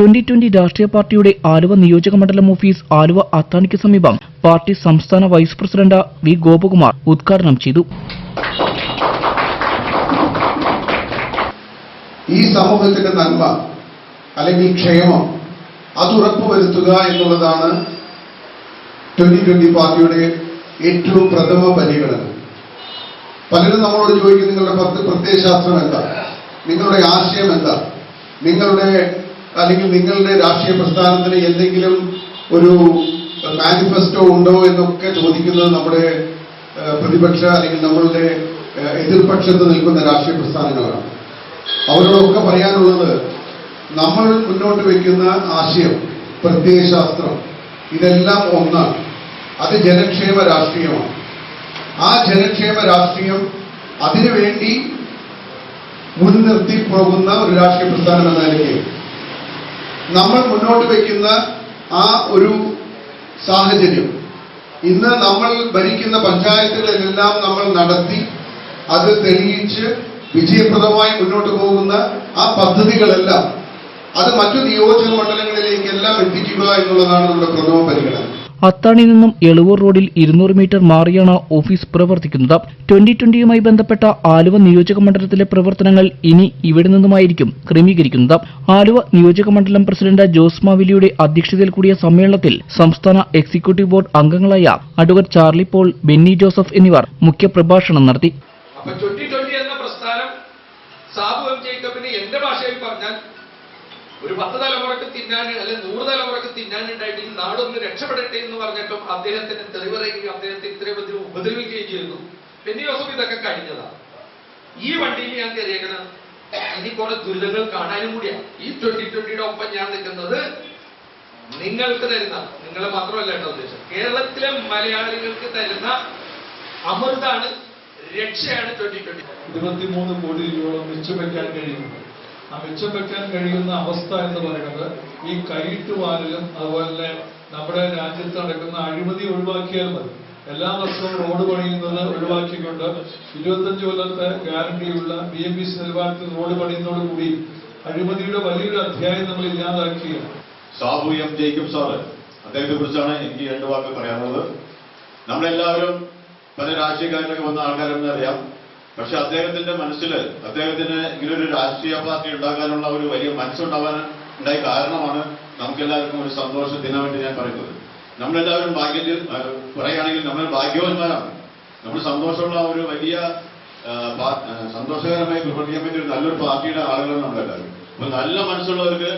Twenty twenty രാഷ്ട്രീയ പാർട്ടിയുടെ ആലുവ നിയോജക മണ്ഡലം ഓഫീസ് ആലുവ അത്താണിക്ക് സമീപം പാർട്ടി സംസ്ഥാന വൈസ് പ്രസിഡന്റ് വി ഗോപകുമാർ ഉദ്ഘാടനം ചെയ്തു. ഈ സമൂഹത്തിന്റെ നന്മ അല്ലെങ്കിൽ ക്ഷേമം അത് ഉറപ്പുവരുത്തുക എന്നുള്ളതാണ് ട്വന്റി ട്വന്റി പാർട്ടിയുടെ ഏറ്റവും പ്രഥമ പരിഗണന. പലരും നമ്മളോട് ചോദിക്കും നിങ്ങളുടെ പ്രത്യയശാസ്ത്രം എന്താ നിങ്ങളുടെ ആശയം എന്താ? നിങ്ങളുടെ അല്ലെങ്കിൽ നിങ്ങളുടെ രാഷ്ട്രീയ പ്രസ്ഥാനത്തിന് എന്തെങ്കിലും ഒരു മാനിഫെസ്റ്റോ ഉണ്ടോ എന്നൊക്കെ ചോദിക്കുന്നത് നമ്മുടെ പ്രതിപക്ഷ അല്ലെങ്കിൽ നമ്മളുടെ എതിർപക്ഷത്ത് നിൽക്കുന്ന രാഷ്ട്രീയ പ്രസ്ഥാനങ്ങളാണ്. അവരോടൊക്കെ പറയാനുള്ളത് നമ്മൾ മുന്നോട്ട് വയ്ക്കുന്ന ആശയം പ്രത്യയശാസ്ത്രം ഇതെല്ലാം ഒന്നാണ്. അത് ജനക്ഷേമ രാഷ്ട്രീയമാണ്. ആ ജനക്ഷേമ രാഷ്ട്രീയം അതിനുവേണ്ടി മുൻനിർത്തി പോകുന്ന ഒരു രാഷ്ട്രീയ പ്രസ്ഥാനം എന്ന നിലയ്ക്ക് നമ്മൾ മുന്നോട്ട് വയ്ക്കുന്ന ആ ഒരു സാഹചര്യം. ഇന്ന് നമ്മൾ ഭരിക്കുന്ന പഞ്ചായത്തുകളിലെല്ലാം നമ്മൾ നടത്തി അത് തെളിയിച്ച് വിജയപ്രദമായി മുന്നോട്ട് പോകുന്ന ആ പദ്ധതികളെല്ലാം അത് മറ്റു നിയോജക മണ്ഡലങ്ങളിലേക്കെല്ലാം എത്തിക്കുക എന്നുള്ളതാണ് നമ്മുടെ പ്രഥമ പരിഗണന. അത്താണി നിന്നും എളുവൂർ റോഡിൽ ഇരുന്നൂറ് മീറ്റർ മാറിയാണ് ഓഫീസ് പ്രവർത്തിക്കുന്നത്. ട്വന്റി ട്വന്റിയുമായി ബന്ധപ്പെട്ട ആലുവ നിയോജക മണ്ഡലത്തിലെ പ്രവർത്തനങ്ങൾ ഇനി ഇവിടെ നിന്നുമായിരിക്കും ക്രമീകരിക്കുന്നത്. ആലുവ നിയോജക മണ്ഡലം പ്രസിഡന്റ് ജോസ് മാവിലിയുടെ അധ്യക്ഷതയിൽ കൂടിയ സമ്മേളനത്തിൽ സംസ്ഥാന എക്സിക്യൂട്ടീവ് ബോർഡ് അംഗങ്ങളായ advocate Charlie Paul Benny Joseph എന്നിവർ മുഖ്യപ്രഭാഷണം നടത്തി. സാബു എം ജേക്കബിന് എന്റെ ഭാഷയിൽ പറഞ്ഞാൽ ഒരു പത്ത് തലമുറയ്ക്ക് തിന്നാൻ അല്ലെ നൂറ് തലമുറയ്ക്ക് തിന്നാനുണ്ടായിട്ട് ഈ നാടൊന്ന് രക്ഷപ്പെടട്ടെ എന്ന് പറഞ്ഞിട്ടും അദ്ദേഹത്തിന് തെളിവറയുകയും അദ്ദേഹത്തെ ഇത്രയും അധികം ഉപദ്രവിക്കുകയും ചെയ്യുന്നു. പിന്നെ യോസഫ് ഇതൊക്കെ കഴിഞ്ഞതാണ് ഈ വണ്ടിയിൽ ഞാൻ കയറിയേക്കണം ഇനി കുറെ ദുരിതങ്ങൾ കാണാനും കൂടിയാണ് ഈ ട്വന്റി ട്വന്റിയുടെ ഒപ്പം ഞാൻ നിൽക്കുന്നത് നിങ്ങൾക്ക് തരുന്ന നിങ്ങളെ മാത്രമല്ല കേട്ടോ ഉദ്ദേശം. കേരളത്തിലെ മലയാളികൾക്ക് തരുന്ന അമൃതാണ് രക്ഷയാണ് ട്വന്റി ട്വന്റി ഇരുപത്തിമൂന്ന് കോടി രൂപ മിച്ചം വെക്കാൻ കഴിയുന്നത്. ആ മിച്ചം കഴിയുന്ന അവസ്ഥ എന്ന് പറയുന്നത് ഈ കൈയിട്ടുവാരലും അതുപോലെ തന്നെ നമ്മുടെ രാജ്യത്ത് നടക്കുന്ന അഴിമതി ഒഴിവാക്കിയാൽ മതി. എല്ലാ വർഷവും റോഡ് പണിയുന്നത് ഒഴിവാക്കിക്കൊണ്ട് ഇരുപത്തഞ്ച് കൊല്ലത്തെ ഗ്യാരണ്ടിയുള്ള ബി എം പി സി നിലവാരത്തിൽ റോഡ് പണിയുന്നതോടുകൂടി അഴിമതിയുടെ വലിയൊരു അധ്യായം നമ്മൾ ഇല്ലാതാക്കുകയാണ് സാബു എം ജേക്കബ് സാറ് അദ്ദേഹത്തെ കുറിച്ചാണ് എനിക്ക് രണ്ട് വാക്ക് പറയാനുള്ളത്. നമ്മളെല്ലാവരും പല രാഷ്ട്രീയക്കാരിലൊക്കെ വന്ന ആൾക്കാരെന്ന് അറിയാം. പക്ഷെ അദ്ദേഹത്തിന്റെ മനസ്സിൽ അദ്ദേഹത്തിന് ഇങ്ങനൊരു രാഷ്ട്രീയ പാർട്ടി ഉണ്ടാകാനുള്ള ഒരു വലിയ മനസ്സുണ്ടാവാൻ ഉണ്ടായ കാരണമാണ് നമുക്കെല്ലാവർക്കും ഒരു സന്തോഷ ദിനമായിട്ട് ഞാൻ പറയുന്നത്. നമ്മളെല്ലാവരും ഭാഗ്യത്തിൽ പറയുകയാണെങ്കിൽ നമ്മൾ ഭാഗ്യവാന്മാരാണ്. നമ്മൾ സന്തോഷമുള്ള ഒരു വലിയ സന്തോഷകരമായി പ്രവർത്തിക്കാൻ പറ്റിയ ഒരു നല്ലൊരു പാർട്ടിയുടെ ആളുകളാണ് നമ്മളെല്ലാവരും. അപ്പൊ നല്ല മനസ്സുള്ളവർക്ക്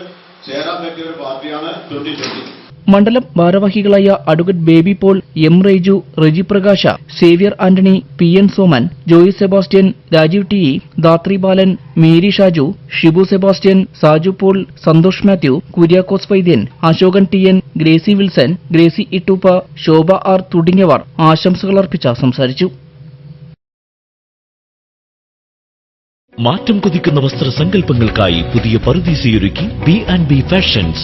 ചേരാൻ പറ്റിയ ഒരു പാർട്ടിയാണ് ട്വന്റി ട്വന്റി മണ്ഡലം ഭാരവാഹികളായ advocate Baby Paul M Reju Reji Prakasha Xavier Antony P N Soman Joy Sebastian Rajeev T E Dhatri Balan Mary Shaju Shibu Sebastian Saju Paul Santhosh Mathew Kuriakose Vaidyan Ashokan T N Gracy Wilson Gracy Ittoopa Shobha R തുടങ്ങിയവർ ആശംസകൾ അർപ്പിച്ച സംസാരിച്ചു. മാറ്റം കൊതിക്കുന്ന വസ്ത്രസങ്കൽപ്പങ്ങൾക്കായി പുതിയ പറുദീസയൊരുക്കി B and B fashions